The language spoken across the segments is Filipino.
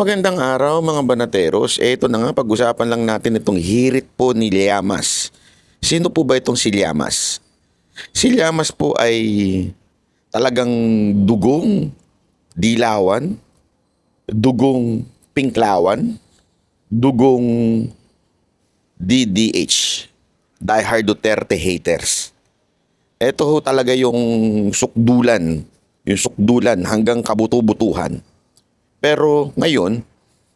Magandang araw mga banateros. Ito na nga, pag-usapan lang natin itong hirit po ni Liamas. Sino po ba itong si Liamas? Si Liamas po ay talagang dugong dilawan, dugong pinklawan, dugong DDH, Die Hard Duterte haters. Ito ho talaga yung sukdulan, yung sukdulan hanggang kabuto-butuhan. Pero ngayon,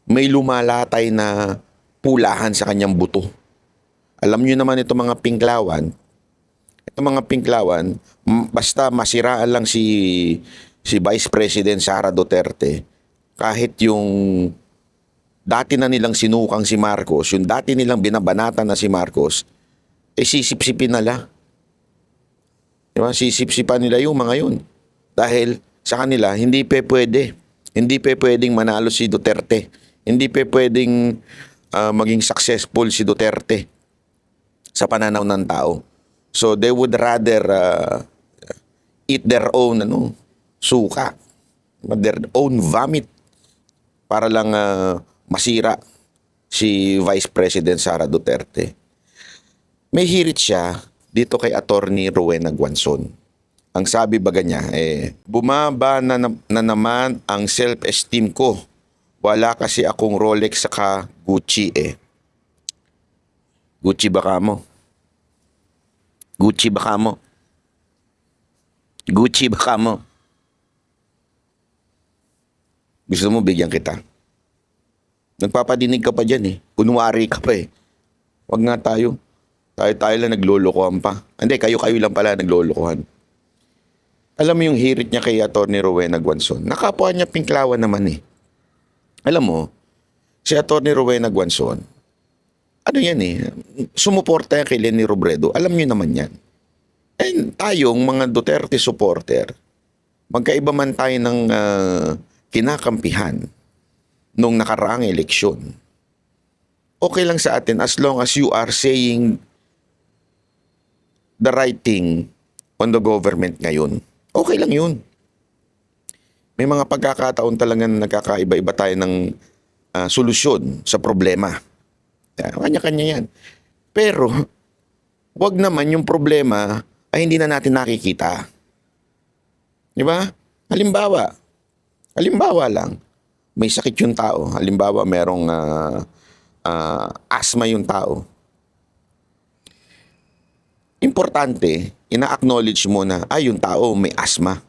may lumalatay na pulahan sa kanyang buto. Alam nyo naman ito mga pinklawan, ito mga pinklawan, basta masiraan lang si si Vice President Sara Duterte, kahit yung dati na nilang sinukang si Marcos, yung dati nilang binabanatan na si Marcos, eh sisipsipin nila. Di ba? Sisipsipan nila yung mga yun. Dahil sa kanila, hindi pe pwede. Hindi pe pwedeng manalo si Duterte. Hindi pe pwedeng ah, maging successful si Duterte sa pananaw ng tao. So they would rather ah, eat their own ano, suka, their own vomit para lang ah, masira si Vice President Sara Duterte. May hirit siya dito kay Attorney Rowena Guanzon. Ang sabi baga niya, eh, bumaba na, na, na naman ang self-esteem ko. Wala kasi akong Rolex saka Gucci eh. Gucci baka mo? Gucci baka mo? Gucci baka mo? Gusto mo bigyan kita? Nagpapadinig ka pa dyan eh. Kunwari ka pa eh. Wag nga tayo. Tayo-tayo lang naglolokohan pa. Hindi, kayo-kayo lang pala naglolokohan. Alam mo yung hirit niya kay Atty. Rowena Guanzon. Nakapwa niya pinklawan naman eh. Alam mo, si Atty. Rowena Guanzon, ano yan eh, sumuporta yan kay Lenny Robredo. Alam niyo naman yan. And tayong mga Duterte supporter, magkaiba man tayo ng ah, kinakampihan nung nakaraang eleksyon. Okay lang sa atin as long as you are saying the right thing on the government ngayon. Okay lang yun. May mga pagkakataon talaga na nagkakaiba-iba tayo ng ah, solusyon sa problema. Kanya-kanya yan. Pero, wag naman yung problema ay hindi na natin nakikita. Di ba? Halimbawa, halimbawa lang, may sakit yung tao. Halimbawa, merong ah, ah, asthma yung tao. Importante, ina-acknowledge mo na, ay, yung tao may asthma.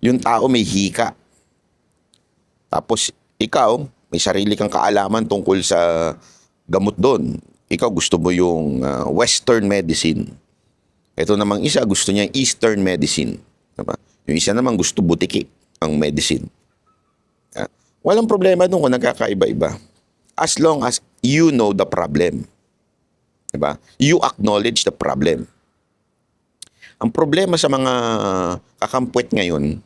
Yung tao may hika. Tapos, ikaw, may sarili kang kaalaman tungkol sa gamot doon. Ikaw gusto mo yung ah, western medicine. Ito namang isa, gusto niya eastern medicine. Diba? Yung isa naman gusto butiki ang medicine. Ah, Walang problema doon kung nagkakaiba-iba. As long as you know the problem. Diba? You acknowledge the problem. Ang problema sa mga kakampwet ngayon,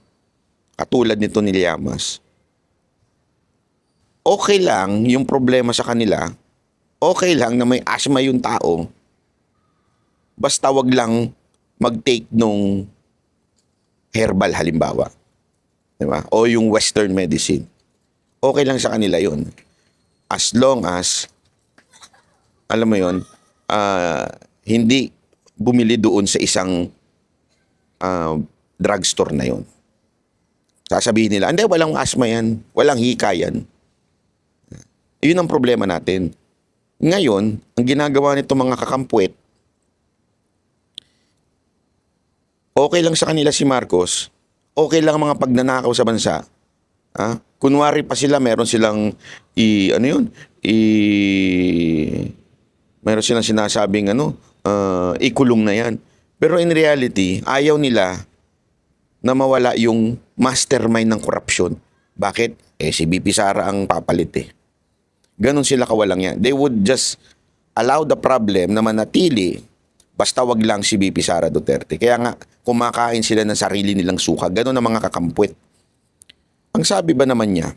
katulad nito ni Liamas, okay lang yung problema sa kanila, okay lang na may asthma yung tao, basta wag lang mag-take nung herbal halimbawa. Diba? O yung western medicine. Okay lang sa kanila yun. As long as, alam mo yun, ah, hindi bumili doon sa isang ah, drugstore na yun. Sasabihin nila, hindi, walang asthma yan. Walang hika yan. Yun ang problema natin. Ngayon, ang ginagawa nito mga kakampwet, okay lang sa kanila si Marcos, okay lang ang mga pagnanakaw sa bansa. Ha? Kunwari pa sila, meron silang i ano yun? I meron silang sinasabing ano, ah, ikulong na 'yan. Pero in reality, ayaw nila na mawala yung mastermind ng korupsyon. Bakit? Eh si BP Sara ang papalit eh. Ganon sila kawalang yan. They would just allow the problem na manatili basta wag lang si BP Sara Duterte. Kaya nga, kumakain sila ng sarili nilang suka. Ganon ang mga kakampwet. Ang sabi ba naman niya,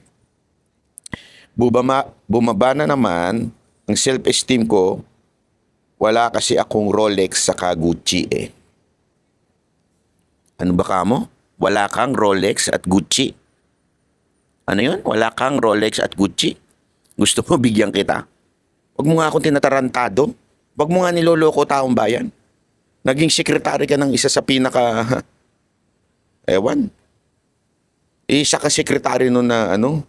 bumaba, bumaba na naman ang self-esteem ko, wala kasi akong Rolex sa Gucci eh. Ano ba ka mo? Wala kang Rolex at Gucci. Ano yun? Wala kang Rolex at Gucci? Gusto mo bigyan kita? Huwag mo nga akong tinatarantado. Huwag mo nga niloloko taong bayan. Naging sekretary ka ng isa sa pinaka... Ewan. Isa ka sekretary nun na ano,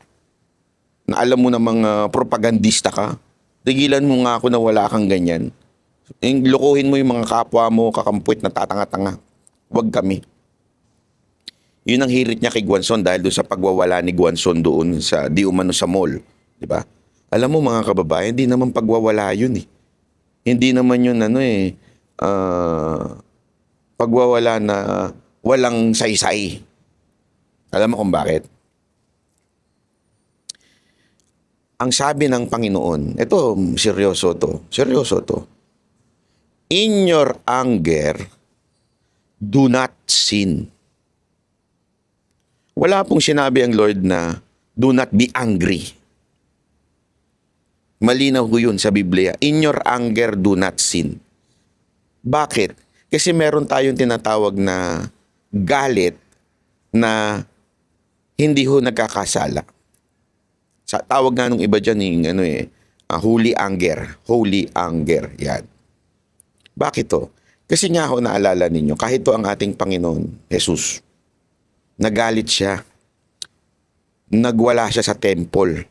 na alam mo namang ah, propagandista ka. Tigilan mo nga ako na wala kang ganyan. Lokohin mo yung mga kapwa mo, kakampuit na tatanga-tanga. Huwag kami. Yun ang hirit niya kay Guanzon dahil doon sa pagwawala ni Guanzon doon sa di umano sa mall. Di ba? Alam mo mga kababayan, hindi naman pagwawala yun eh. Hindi naman yun ano eh, ah, pagwawala na walang saysay. Alam mo kung bakit? Ang sabi ng Panginoon, ito, seryoso to, seryoso to. In your anger, do not sin. Wala pong sinabi ang Lord na do not be angry. Malinaw ho yun sa Biblia. In your anger, do not sin. Bakit? Kasi meron tayong tinatawag na galit na hindi ho nagkakasala. Sa tawag nga nung iba dyan yung ano eh, ah, holy anger. Holy anger. Yan. Bakit to? Kasi nga ho naalala ninyo, kahit to ang ating Panginoon, Jesus, nagalit siya. Nagwala siya sa temple.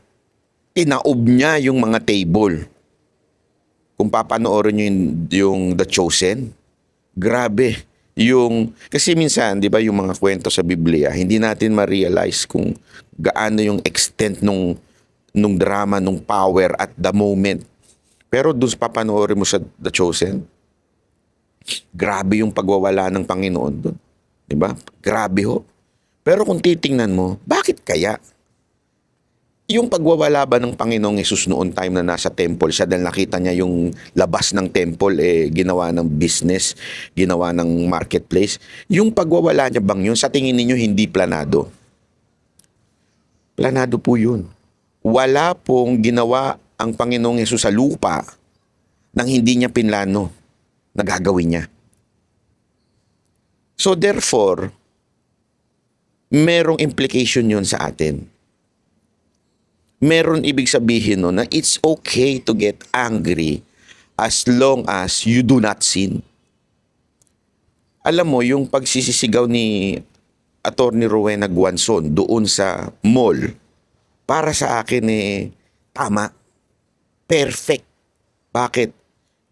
Tinaob niya yung mga table. Kung papanoorin nyo yung, yung The Chosen, grabe. Yung, kasi minsan, di ba, yung mga kwento sa Biblia, hindi natin ma-realize kung gaano yung extent nung, nung drama, nung power at the moment. Pero doon papanoorin mo sa The Chosen, grabe yung pagwawala ng Panginoon doon. Di ba? Grabe ho. Pero kung titingnan mo, bakit kaya? Yung pagwawala ba ng Panginoong Yesus noon time na nasa temple siya dahil nakita niya yung labas ng temple eh ginawa ng business, ginawa ng marketplace. Yung pagwawala niya bang yun sa tingin ninyo hindi planado? Planado po yun. Wala pong ginawa ang Panginoong Yesus sa lupa nang hindi niya pinlano na gagawin niya. So therefore, merong implication yun sa atin. Meron ibig sabihin no na it's okay to get angry as long as you do not sin. Alam mo, yung pagsisisigaw ni Attorney Rowena Guanzon doon sa mall, para sa akin eh, tama. Perfect. Bakit?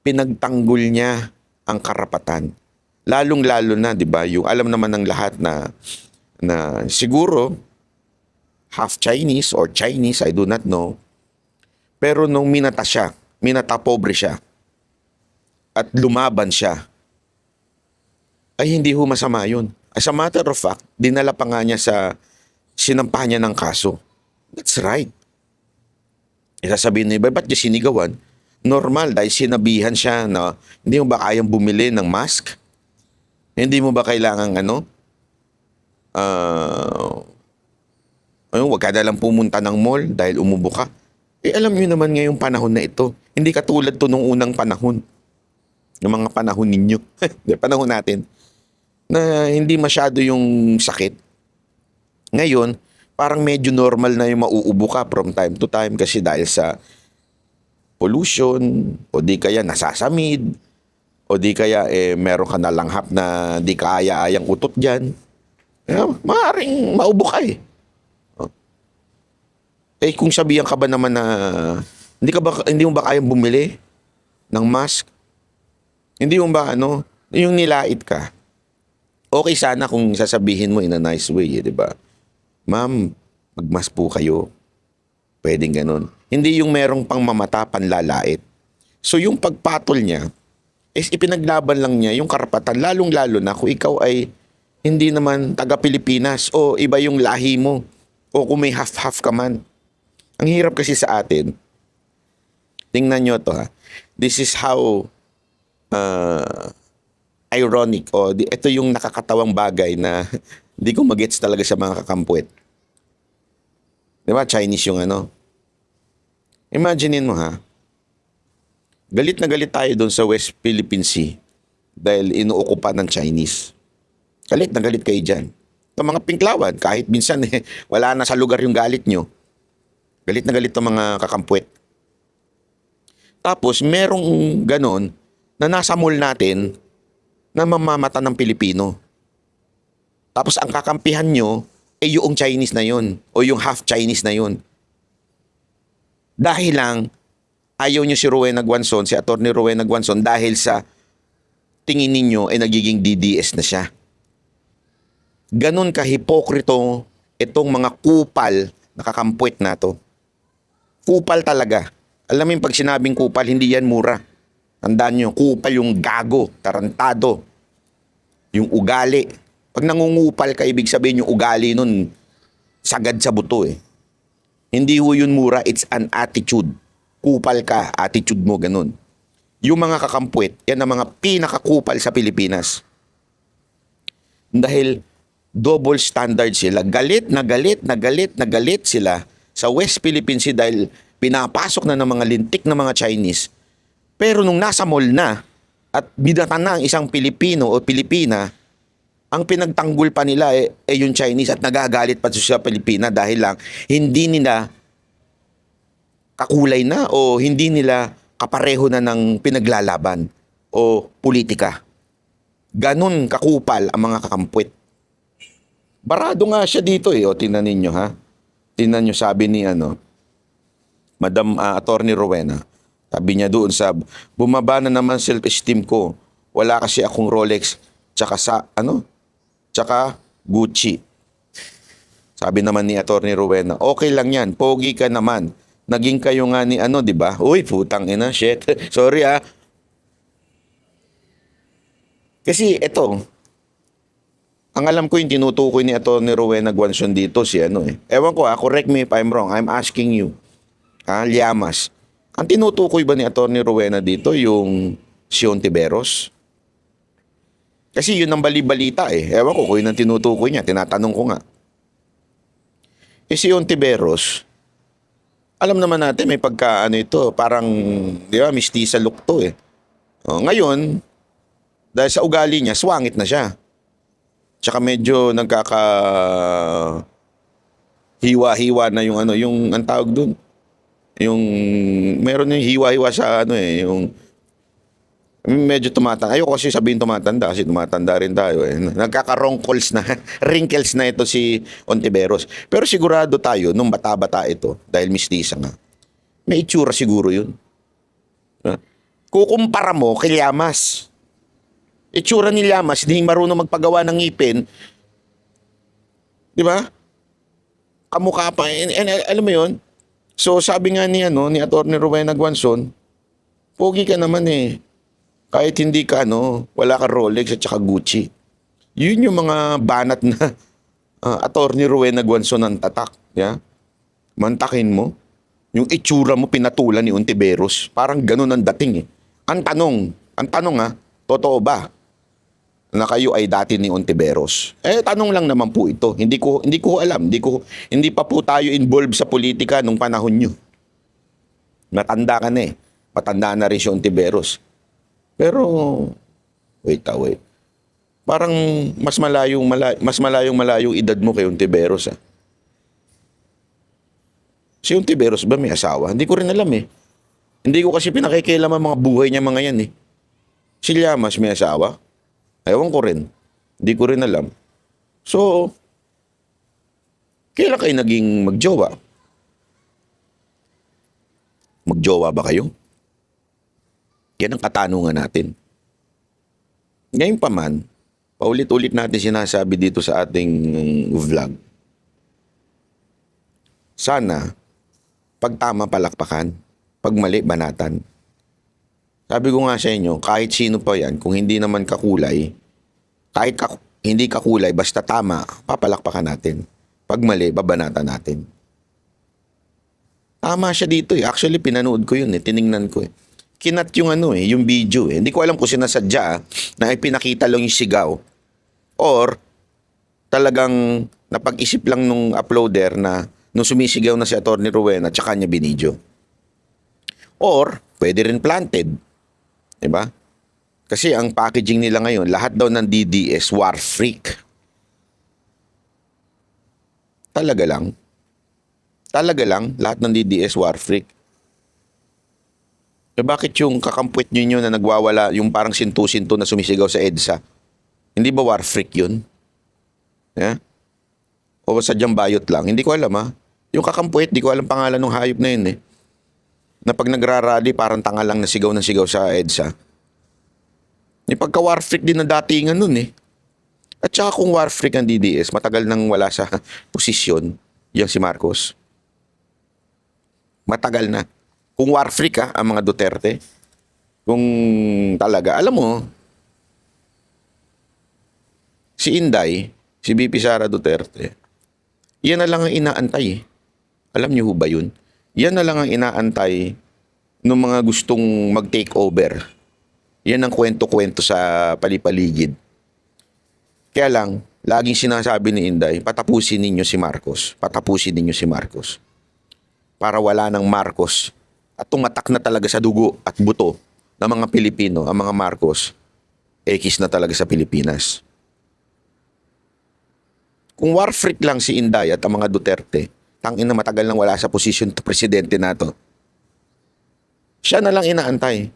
Pinagtanggol niya ang karapatan. Lalong-lalo na, 'di ba? Yung alam naman ng lahat na na siguro half Chinese or Chinese, I do not know. Pero nung minata siya, minata pobre siya, at lumaban siya, ay hindi ho masama yun. As a matter of fact, dinala pa nga niya sa sinampahan niya ng kaso. That's right. Isasabihin ni iba, ba't niya sinigawan? Normal, dahil sinabihan siya na hindi mo ba kayang bumili ng mask? Hindi mo ba kailangan ano? Ah... Ayun, wag ka na lang pumunta ng mall dahil umubo ka. Eh, alam nyo naman ngayong panahon na ito, hindi katulad to nung unang panahon. Yung mga panahon ninyo. Panahon natin. Na hindi masyado yung sakit. Ngayon, parang medyo normal na yung mauubo ka from time to time kasi dahil sa pollution, o di kaya nasasamid, o di kaya eh, meron ka na langhap na di kaya-ayang utot dyan. Eh, maaaring maubo ka eh. Eh kung sabihan ka ba naman na hindi ka ba hindi mo ba kayang bumili ng mask? Hindi mo ba ano, yung nilait ka. Okay sana kung sasabihin mo in a nice way, eh, 'di ba? Ma'am, magmas po kayo. Pwedeng ganun. Hindi yung merong pang mamata panlalait. So yung pagpatol niya is ipinaglaban lang niya yung karapatan lalong-lalo na kung ikaw ay hindi naman taga Pilipinas o iba yung lahi mo o kung may half-half ka man. Ang hirap kasi sa atin, tingnan nyo to ha, this is how uh, ironic o di, ito yung nakakatawang bagay na hindi ko magets talaga sa mga kakampuet. Di ba? Chinese yung ano. Imaginein mo ha, galit na galit tayo doon sa West Philippine Sea dahil inuukupa ng Chinese. Galit na galit kayo dyan. Ng mga pinklawan, kahit minsan eh, wala na sa lugar yung galit nyo. Galit na galit ng mga kakampwet. Tapos, merong ganon na nasa mall natin na mamamata ng Pilipino. Tapos, ang kakampihan nyo, eh yung Chinese na yon o yung half Chinese na yon. Dahil lang, ayaw nyo si Rowena Guanzon, si Atty. Rowena Guanzon, dahil sa tingin ninyo ay nagiging DDS na siya. Ganon kahipokrito itong mga kupal na kakampwet na to. Kupal talaga. Alam mo yung pag sinabing kupal, hindi yan mura. Tandaan nyo, kupal yung gago, tarantado. Yung ugali. Pag nangungupal ka, ibig sabihin yung ugali nun, sagad sa buto eh. Hindi ho yun mura, it's an attitude. Kupal ka, attitude mo, ganun. Yung mga kakampwet, yan ang mga pinakakupal sa Pilipinas. Dahil double standard sila. Galit na galit na galit na galit sila sa West Philippine Sea dahil pinapasok na ng mga lintik na mga Chinese. Pero nung nasa mall na at bidatan na ang isang Pilipino o Pilipina, ang pinagtanggol pa nila eh, eh yung Chinese at nagagalit pa sa Pilipina dahil lang hindi nila kakulay na o hindi nila kapareho na ng pinaglalaban o politika. Ganon kakupal ang mga kakampwet. Barado nga siya dito eh. O, tingnan ninyo ha. Tingnan nyo sabi ni ano, Madam uh, Attorney Rowena. Sabi niya doon sa, bumaba na naman self-esteem ko. Wala kasi akong Rolex, tsaka sa, ano? Tsaka Gucci. Sabi naman ni Attorney Rowena, okay lang yan, pogi ka naman. Naging kayo nga ni ano, di ba? Uy, putang ina, shit. Sorry ah. Kasi ito, ang alam ko yung tinutukoy ni Atty. Rowena Guanzon dito si ano eh. Ewan ko ah, correct me if I'm wrong. I'm asking you. Ha, Liamas. Ang tinutukoy ba ni Atty. Rowena dito yung Sion Tiberos? Kasi yun ang bali-balita eh. Ewan ko kung yun ang tinutukoy niya. Tinatanong ko nga. Eh si Sion Tiberos, alam naman natin may pagka ano ito, parang, di ba, mistisa look eh. O, ngayon, dahil sa ugali niya, swangit na siya. Tsaka medyo nagkaka hiwa-hiwa na yung ano, yung ang tawag dun. Yung meron yung hiwa-hiwa sa ano eh, yung medyo tumatanda. Ayoko kasi sabihin tumatanda kasi tumatanda rin tayo eh. Nagkaka-wrinkles na, wrinkles na ito si Ontiveros. Pero sigurado tayo, nung bata-bata ito, dahil mistisa nga, may itsura siguro yun. Ha? Kukumpara mo kay Llamas. Itsura ni Llamas, hindi marunong magpagawa ng ngipin. Di ba? Kamukha pa. And, and, alam mo yun? So sabi nga ni, ano, ni Atty. Rowena Guanzon, pogi ka naman eh. Kahit hindi ka, ano, wala ka Rolex at saka Gucci. Yun yung mga banat na uh, Atty. Rowena Guanzon ang tatak. Yeah? Mantakin mo. Yung itsura mo pinatulan ni Untiveros. Parang ganun ang dating eh. Ang tanong, ang tanong ha, totoo ba na kayo ay dati ni Ontiveros? Eh tanong lang naman po ito. Hindi ko hindi ko alam, hindi ko hindi pa po tayo involved sa politika nung panahon niyo. Matanda ka na eh. Matanda na rin si Ontiveros. Pero wait, ah, wait. Parang mas malayong malayo, mas malayong malayong edad mo kay Ontiveros ah. Si Ontiveros ba may asawa? Hindi ko rin alam eh. Hindi ko kasi pinakikialam ang mga buhay niya mga yan eh. Si Llamas may asawa? Ewan ko rin. Hindi ko rin alam. So, kailan kayo naging magjowa? Magjowa ba kayo? Yan ang katanungan natin. Ngayon pa man, paulit-ulit natin sinasabi dito sa ating vlog. Sana, pag tama palakpakan, pag mali banatan. Sabi ko nga sa inyo, kahit sino pa yan, kung hindi naman kakulay, kahit ka, hindi kakulay, basta tama, papalakpakan natin. Pag mali, babanatan natin. Tama siya dito eh. Actually, pinanood ko yun eh. Tiningnan ko eh. Kinat yung ano eh, yung video eh. Hindi ko alam kung sinasadya ah, na ipinakita lang yung sigaw. Or, talagang napag-isip lang nung uploader na nung sumisigaw na si Atty. Rowena, tsaka niya binidyo. Or, pwede rin planted. ba? Kasi ang packaging nila ngayon, lahat daw ng DDS war freak. Talaga lang. Talaga lang, lahat ng DDS war freak. Eh bakit yung kakampwet ninyo na nagwawala, yung parang sintu-sinto na sumisigaw sa EDSA, hindi ba war freak yun? Yeah? O sadyang bayot lang? Hindi ko alam ha. Yung kakampwet, di ko alam pangalan ng hayop na yun eh. Na pag nagrarally, parang tanga lang na sigaw ng sigaw sa EDSA. Yung pagka-war freak din na datingan nun eh. At saka kung war freak ang DDS, matagal nang wala sa posisyon, yung si Marcos. Matagal na. Kung war freak ha, ang mga Duterte, kung talaga, alam mo, si Inday, si BP Sara Duterte, yan na lang ang inaantay. Alam niyo ho ba yun? Yan na lang ang inaantay ng mga gustong mag-take over. Yan ang kwento-kwento sa palipaligid. Kaya lang, laging sinasabi ni Inday, patapusin ninyo si Marcos. Patapusin ninyo si Marcos. Para wala ng Marcos at tumatak na talaga sa dugo at buto ng mga Pilipino, ang mga Marcos, ekis na talaga sa Pilipinas. Kung war freak lang si Inday at ang mga Duterte, tangin na matagal nang wala sa posisyon to presidente na to. Siya na lang inaantay.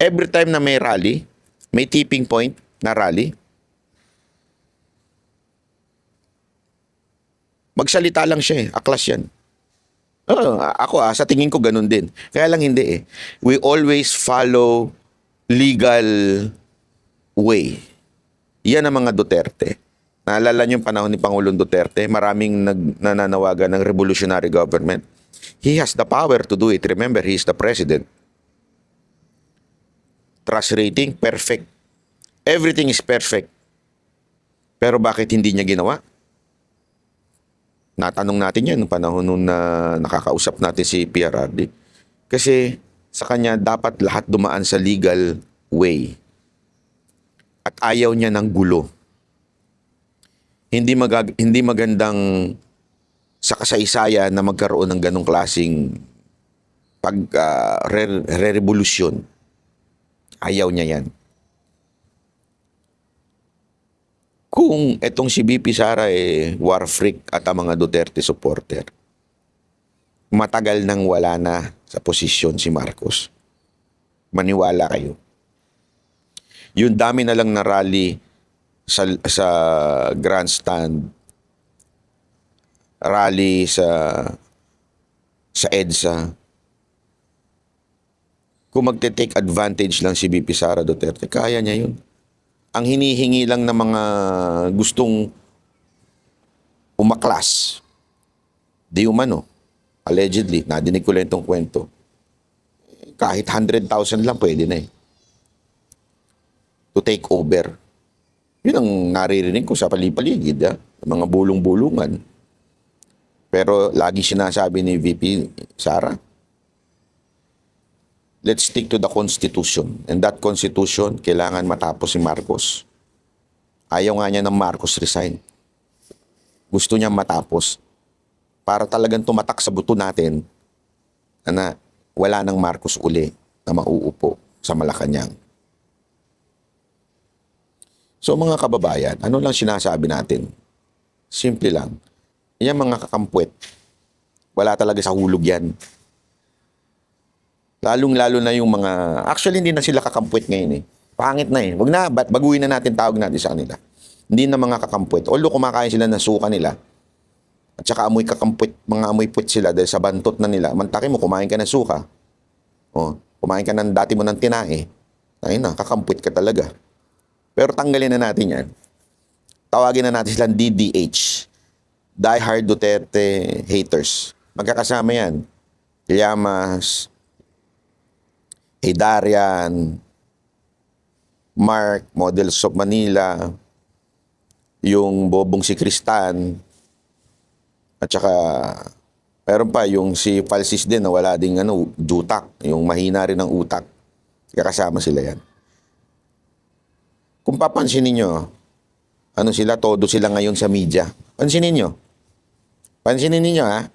Every time na may rally, may tipping point na rally, magsalita lang siya eh. Aklas yan. Oo, ako ah, sa tingin ko ganun din. Kaya lang hindi eh. We always follow legal way. Yan ang mga Duterte. Naalala niyo yung panahon ni Pangulong Duterte, maraming nag, nananawagan ng revolutionary government. He has the power to do it. Remember, he is the president. Trust rating, perfect. Everything is perfect. Pero bakit hindi niya ginawa? Natanong natin yan noong panahon nung na nakakausap natin si PRRD. Kasi sa kanya dapat lahat dumaan sa legal way. At ayaw niya ng gulo. Hindi, magag- hindi magandang sa kasaysayan na magkaroon ng ganong klasing pag ah, re- re-revolusyon. Ayaw niya yan. Kung etong si BP Sara eh, war freak at ang mga Duterte supporter, matagal nang wala na sa posisyon si Marcos. Maniwala kayo. Yung dami na lang na rally sa, sa grandstand, rally sa sa EDSA, kung magte-take advantage lang si BP Sara Duterte, kaya niya yun. Ang hinihingi lang ng mga gustong umaklas, di umano, allegedly, nadinig ko lang itong kwento, kahit 100,000 lang pwede na eh. To take over. Yun ang naririnig ko sa palipaligid, ah, mga bulong-bulungan. Pero lagi sinasabi ni VP Sara, let's stick to the Constitution. And that Constitution, kailangan matapos si Marcos. Ayaw nga niya ng Marcos resign. Gusto niya matapos. Para talagang tumatak sa buto natin na wala ng Marcos uli na mauupo sa Malacanang. So mga kababayan, ano lang sinasabi natin? Simple lang. Yan mga kakampwet, wala talaga sa hulog yan. Lalong-lalo na yung mga... Actually, hindi na sila kakampwet ngayon eh. Pangit na eh. Wag na, ba- baguhin na natin tawag natin sa kanila. Hindi na mga kakampwet. Although kumakain sila ng suka nila, at saka amoy kakampwet, mga amoy puwet sila dahil sa bantot na nila. Mantaki mo, kumain ka ng suka. O, kumain ka ng dati mo ng tinae. Ayun na, kakampwet ka talaga. Pero tanggalin na natin yan. Tawagin na natin silang DDH. Die Hard Duterte Haters. Magkakasama yan. Llamas, Hidarian, Mark, Models of Manila, yung Bobong si Kristan, at saka meron pa yung si Falsis din na wala ding ano, dutak, yung mahina rin ng utak. Kakasama sila yan. Kung papansinin nyo, ano sila, todo sila ngayon sa media. Pansinin nyo. Pansinin ninyo ha.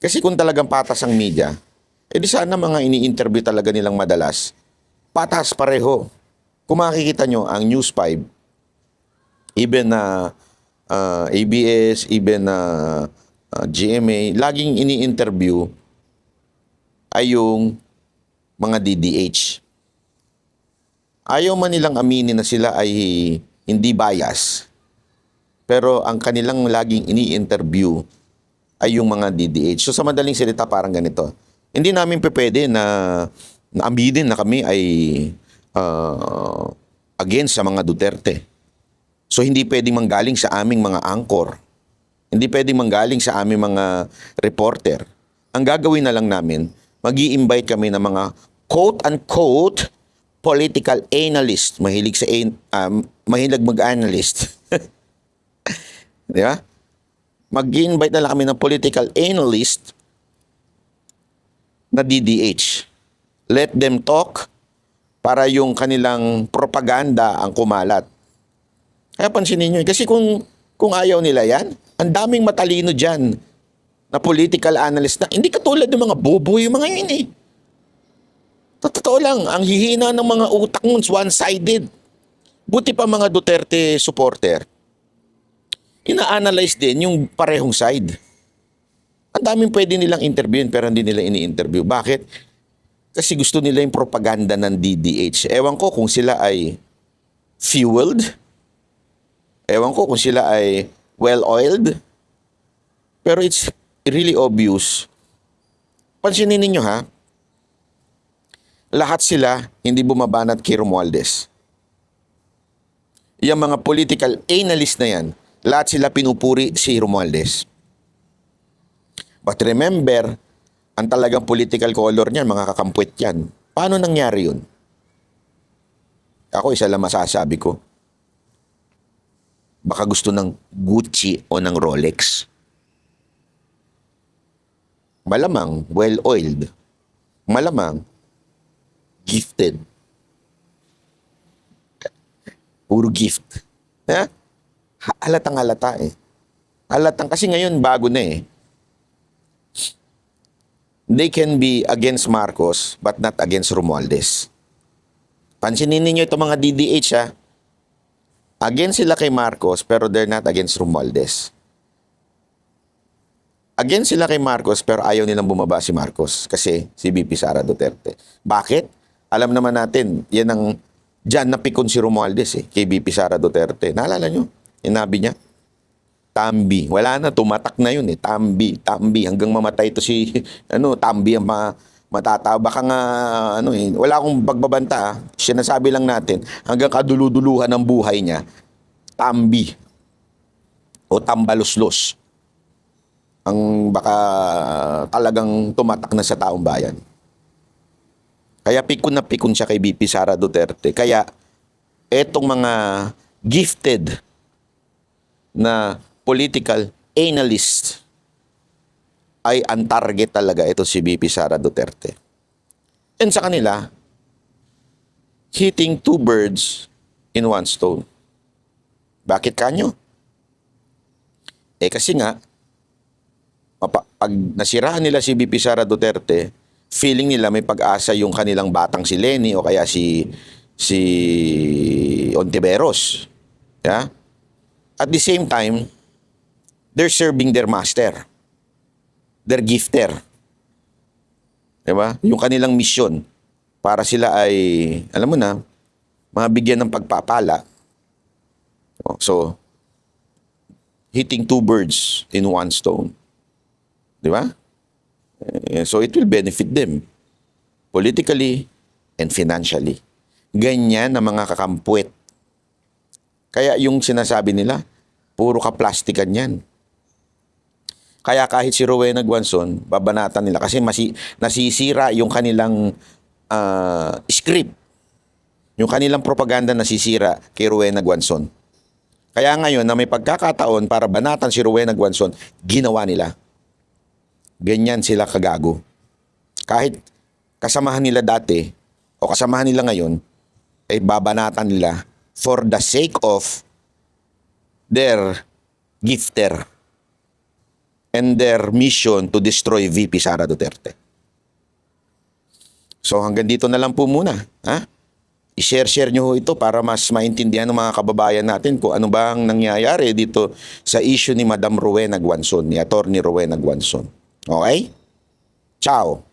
Kasi kung talagang patas ang media, eh di sana mga ini-interview talaga nilang madalas, patas pareho. Kung makikita nyo, ang News 5, even na uh, ABS, even uh, uh, GMA, laging ini-interview ay yung mga DDH. Ayaw man nilang aminin na sila ay hindi bias. Pero ang kanilang laging ini-interview ay yung mga DDH. So sa madaling salita parang ganito. Hindi namin pwede na, na aminin na kami ay uh, against sa mga Duterte. So hindi pwedeng manggaling sa aming mga anchor. Hindi pwedeng manggaling sa aming mga reporter. Ang gagawin na lang namin, mag invite kami ng mga quote-unquote political analyst. Mahilig sa um, mahilig mag-analyst. Di ba? Mag-invite na lang kami ng political analyst na DDH. Let them talk para yung kanilang propaganda ang kumalat. Kaya pansinin nyo, kasi kung, kung ayaw nila yan, ang daming matalino dyan na political analyst na hindi katulad ng mga bobo yung mga yun eh. Totoo lang, ang hihina ng mga utak mo one-sided. Buti pa mga Duterte supporter, ina-analyze din yung parehong side. Ang daming pwede nilang interviewin pero hindi nila ini-interview. Bakit? Kasi gusto nila yung propaganda ng DDH. Ewan ko kung sila ay fueled. Ewan ko kung sila ay well-oiled. Pero it's really obvious. Pansinin ninyo ha, lahat sila hindi bumabanat kay Romualdez. Yung mga political analyst na yan, lahat sila pinupuri si Romualdez. But remember, ang talagang political color niyan, mga kakampwet yan. Paano nangyari yun? Ako, isa lang masasabi ko. Baka gusto ng Gucci o ng Rolex. Malamang, well-oiled. Malamang, gifted. Puro gift. Ha? Ha- Halatang halata eh. Halatang, kasi ngayon bago na eh. They can be against Marcos but not against Romualdez. Pansinin ninyo itong mga DDH ha. Against sila kay Marcos pero they're not against Romualdez. Against sila kay Marcos pero ayaw nilang bumaba si Marcos kasi si BP Sara Duterte. Bakit? Alam naman natin, yan ang dyan napikon si Romualdez eh, kay BP Sara Duterte. Naalala nyo? Inabi niya. Tambi. Wala na, tumatak na yun eh. Tambi, Tambi. Hanggang mamatay to si, ano, Tambi ang ma, matatawa. Baka nga, ano eh, wala akong pagbabanta ah. Sinasabi lang natin, hanggang kaduluduluhan ng buhay niya, Tambi. O Tambaluslos. Ang baka talagang tumatak na sa taong bayan. Kaya pikon na pikon siya kay BP Sara Duterte. Kaya etong mga gifted na political analyst ay ang target talaga ito si BP Sara Duterte. And sa kanila, hitting two birds in one stone. Bakit kanyo? Eh kasi nga, pag nasirahan nila si BP Sara Duterte, feeling nila may pag-asa yung kanilang batang si Lenny o kaya si si Ontiveros. Yeah? At the same time, they're serving their master. Their gifter. Diba? Yung kanilang mission para sila ay, alam mo na, mabigyan ng pagpapala. Oh, So, hitting two birds in one stone. Di ba? Eh, So, it will benefit them politically and financially. Ganyan ang mga kakampuet. Kaya yung sinasabi nila, puro ka-plastikan yan. Kaya kahit si Rowena Guanzon, babanatan nila kasi masi, nasisira yung kanilang ah, script. Yung kanilang propaganda nasisira kay Rowena Guanzon. Kaya ngayon na may pagkakataon para banatan si Rowena Guanzon, ginawa nila. Ganyan sila kagago. Kahit kasamahan nila dati o kasamahan nila ngayon, ay babanatan nila for the sake of their gifter and their mission to destroy VP Sara Duterte. So hanggang dito na lang po muna. Ha? i-share-share nyo ito para mas maintindihan ng mga kababayan natin kung ano ba ang nangyayari dito sa issue ni Madam Rowena Guanzon, ni Attorney Rowena Guanzon. Okay? Ciao!